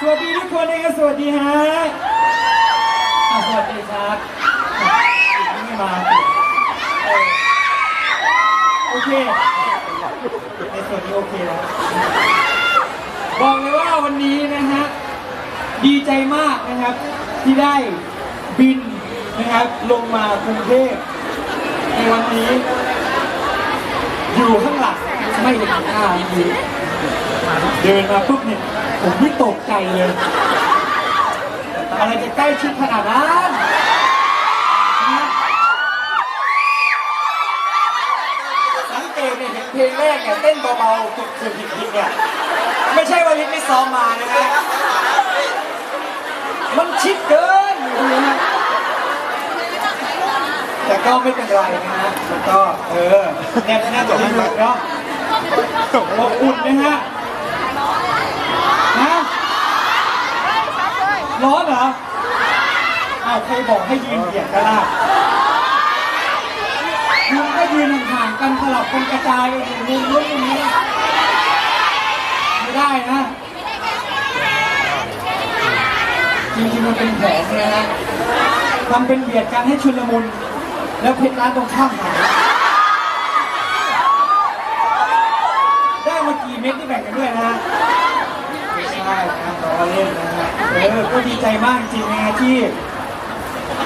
สวัสดีทุกคนนะครับสวัสดีฮะอะสวัสดีครับไม่มาโอเคในส่วนนี้โอเคแล้วบอกเลยว่าวันนี้นะฮะดีใจมากนะครับ ที่ได้บินนะครับ ลงมากรุงเทพในวันนี้ อยู่ข้างหลังไม่เห็นหน้าอยู่เดินมาปุ๊บเนี่ย ผมไม่ตกใจเลย อะไรจะใกล้ชิดขนาดนั้นสังเกตเนี่ยเห็นเพลงแรกเนี่ยเต้นเบาๆกดคือผิดๆเนี่ยไม่ใช่ว่าลิศไม่ซ้อมมานะฮะมันชิดเกินนะฮะแต่ก็ไม่เป็นไรนะฮะแล้วก็เออแนบแนบตัวให้ดูเนาะอบอุ่นนะฮะ ร้อนเหรออ้าวใครบอกให้ยืนเบียดกันล่ะคุณก็ยืนห่างๆกันสลับกันกระจายกันอยู่มุมนู้นมุมนี้ไม่ได้นะจริงๆมันเป็นแผนนะฮะทำเป็นเบียดกันให้ชุลมุน แล้วเพชรร้านตรงข้ามหายได้มากี่ กี่เม็ดที่แบ่งกันด้วยนะฮะไม่ใช่นะล้อเล่นนะฮะ เออก็ดีใจมากจริงๆนะฮะที่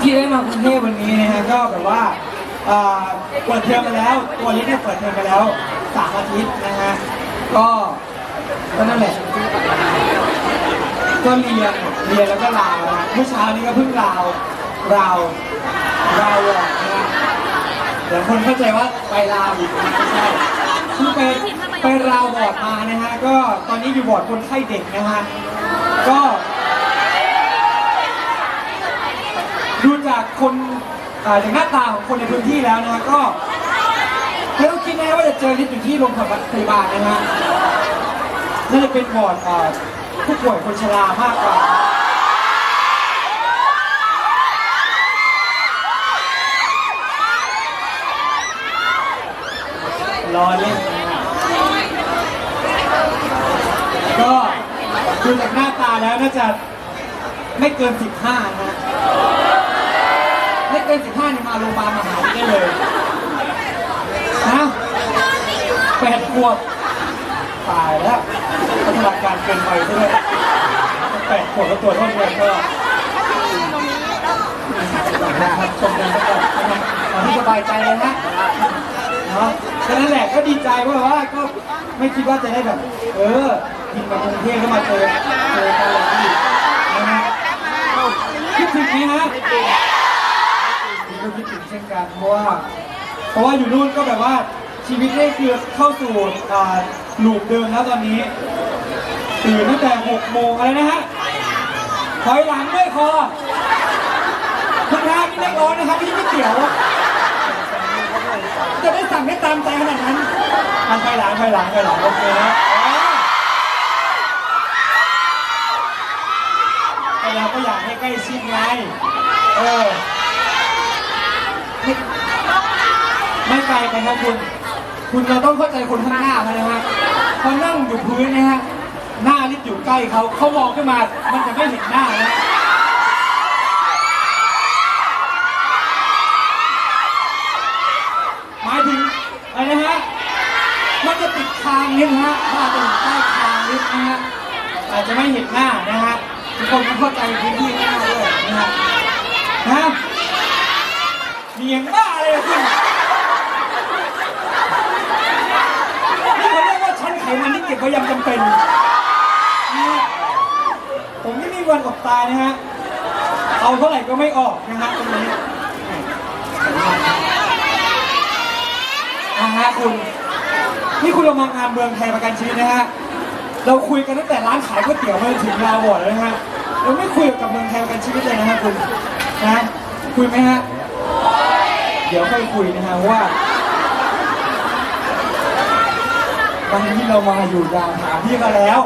ที่ได้มากรุงเทพวันนี้นะฮะก็แบบว่าเอ่อเปิดเทอมมาแล้ว ตัวนี้เนี่ยเปิดเทอมไปแล้วสามอาทิตย์นะฮะก็ก็นั่นแหละ ก็เรียนเรียนแล้วก็ลาวนะเมื่อเช้านี้ก็เพิ่งลาวลาวลาวออกนะฮะเดี๋ยวคนเข้าใจว่าไปลาวอีกนะไม่ใช่เพิ่งไปไปลาวบอร์ดมานะฮะก็ตอนนี้อยู่บอร์ดคนไข้เด็กนะฮะก็ ดูจากคนอ่าจากหน้าตาของคนในพื้นที่แล้วนะก็ไม่ต้องคิดนะว่าจะเจอลิฟต์อยู่ที่โรงพยาบาลนะฮะน่าจะเป็นบอร์ดอ่าผู้ป่วยคนชรามากกว่ารอเล่ก็ดูจากหน้าตาแล้วน่าจะไม่เกิน 15นะ ไม่เกิน15นี่มาโรงพยาบาลมหาวิทยาลัยได้เลยนะแปดขวบตายแล้วพัฒนาการเกินไปใช่ไหมแปดขวบแล้วตัวเท่าเดือนก็นะครับชมกันไปก่อนนะครับเอาที่สบายใจเลยนะเนาะแค่นั้นแหละก็ดีใจเพราะว่าก็ไม่คิดว่าจะได้แบบ เออบินมากรุงเทพแล้วมาเจอเจอกันเลยที่นะฮะคิดถึงไหมฮะผม ก็คิดถึงเช่นกันเพราะว่าเพราะว่าอยู่นู่นก็แบบว่าชีวิตได้คือเข้าสู่อ่าลูปเดิมแล้วตอนนี้ตื่นตั้งแต่หกโมงอะไรนะฮะถอยหลังด้วยคอคุณทานี่นักร้องนะครับพี่ไม่เกี่ยว จะได้สั่งได้ตามใจขนาดนั้นอันถอยหลังถอยหลังถอยหลังโอเคนะแต่เราก็อยากให้ใกล้ชิดไงเออ ไม่ไม่ไกลไปครับคุณ คุณเราต้องเข้าใจคนข้างหน้าเขานะฮะเขานั่งอยู่พื้นนะฮะ หน้าลิฟต์อยู่ใกล้เขา เขามองขึ้นมา มันจะไม่เห็นหน้านะหมายถึงอะไรนะฮะ มันจะติดคางนิดนะฮะถ้าจะอยู่ใต้คางลิฟต์นะฮะอาจจะไม่เห็นหน้านะฮะทุกคนต้องเข้าใจพื้นที่ข้างหน้าด้วยนะฮะฮะ เนียงบ้าเลยอะคุณนี่เขาเรียกว่าชั้นไขมันที่เก็บไว้ยังจำเป็นนะผมไม่มีวันอดตายนะฮะ เอาเท่าไหร่ก็ไม่ออกนะฮะตรงนี้นะฮะคุณ นี่คุณเรามางานเมืองไทยประกันชีวิตนะฮะ เราคุยกันตั้งแต่ร้านขายก๋วยเตี๋ยวมาจนถึงลาวบอร์ดเลยนะฮะ เราไม่คุยกับเมืองไทยประกันชีวิตเลยนะฮะคุณ นะ คุยไหมฮะ เดี๋ยวค่อยคุยนะฮะว่าวันนี้เรามาอยู่ดาวถามพี่มาแล้ว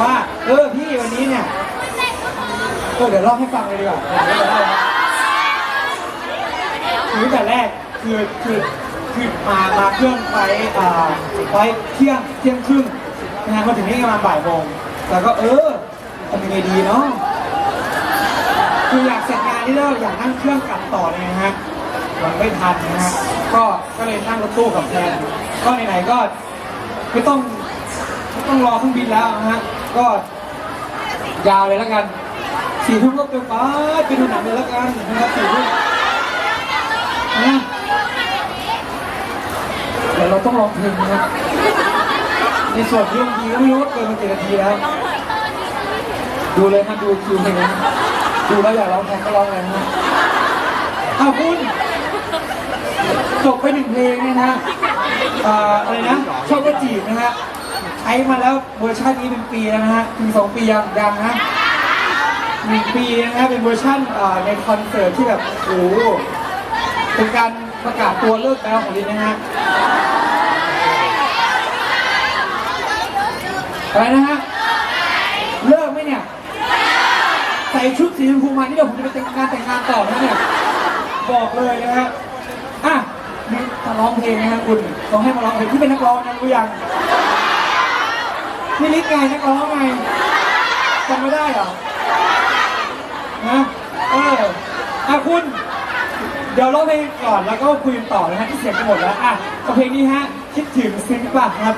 ว่าเออพี่วันนี้เนี่ยก็เดี๋ยวเล่าให้ฟังเลยดีกว่าคือแต่แรกคือคือคือมามาเครื่องไฟอ่าไฟเที่ยงเที่ยงครึ่งนะฮะมาถึงนี่ประมาณบ่ายโมงแต่ก็เออทำยังไงดีเนาะคืออยากเสร็จงานนี่แล้วอยากนั่งเครื่องกลับต่อเลยนะฮะ มันไม่ทันนะฮะก็ก็เลยนั่งรถตู้กับแฟนก็ไหนๆก็ไม่ต้องไม่ต้องรอเครื่องบินแล้วนะฮะก็ยาวเลยแล้วกันสี่ทุ่มก็ไปไปไปดูหนังเลยแล้วกันนะครับสี่ทุ่มนะเดี๋ยวเราต้องร้องเพลงนะครับในส่วนที่บางทีก็ไม่รู้ว่าเกินมากี่นาทีแล้วดูเลยครับดูคิวเพลงนะดูแล้วอยากร้องแทนก็ร้องเลยนะฮะอ้าวคุณ จบไปหนึ่งเพลงเนี่ยนะอ่าอะไรนะชอบก็จีบนะฮะใช้มาแล้วเวอร์ชันนี้เป็นปีแล้วนะฮะถึงสองปียังยังนะหนึ่งปีนะฮะเป็นเวอร์ชันอ่าในคอนเสิร์ตที่แบบโอ้โหเป็นการประกาศตัวเลิกแล้วของลินนะฮะอะไรนะฮะเลิกไหมเนี่ยใส่ชุดสีชมพูมานี่เดี๋ยวผมจะไปแต่งงานแต่งงานต่อนะเนี่ยบอกเลยนะฮะ นี่มาร้องเพลงนะครับคุณต้องให้มาร้องเพลงที่เป็นนักร้องนะรู้ยังพี่ลิศไงนักร้องไงจำไม่ได้เหรอนะเอออะคุณ เดี๋ยวร้องเพลงก่อนแล้วก็คุยต่อนะฮะที่เสียงไปหมดแล้วอะกัเพลงนี้ฮะคิดถึงซึ้งปากครับ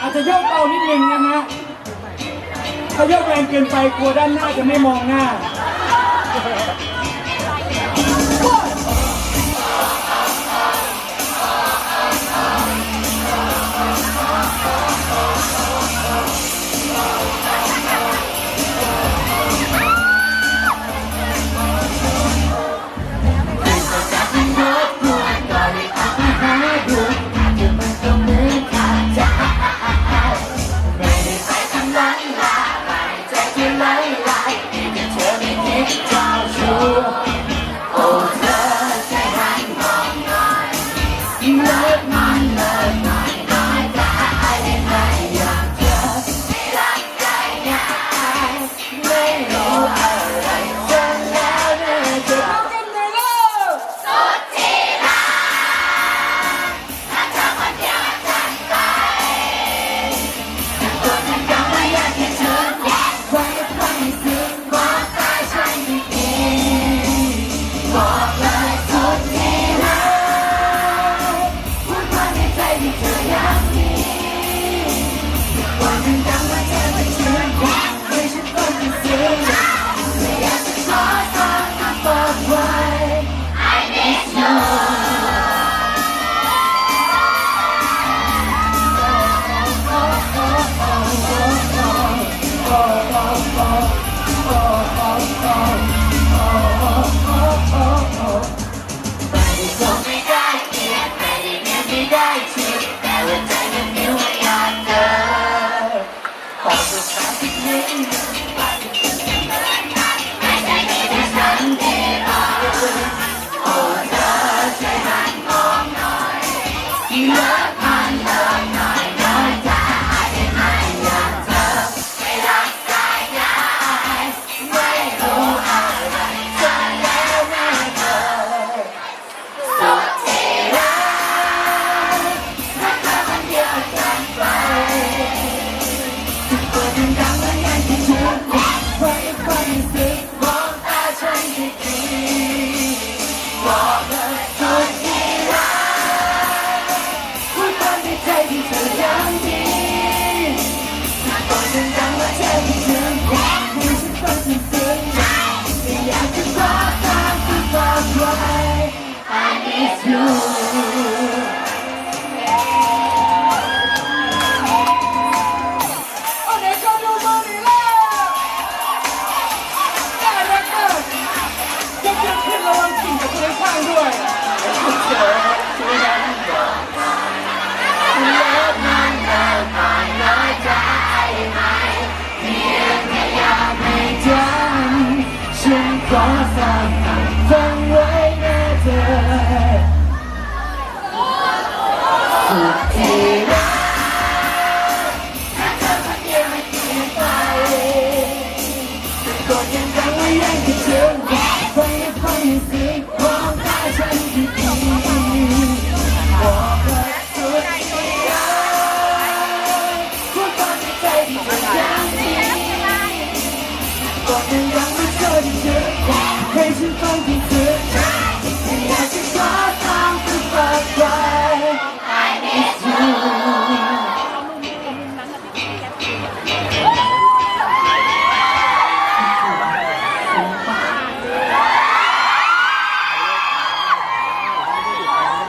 อาจจะโยกเบานิดนึงนะฮะถ้าโยกแรงเกินไปกลัวด้านหน้าจะไม่มองหน้า Love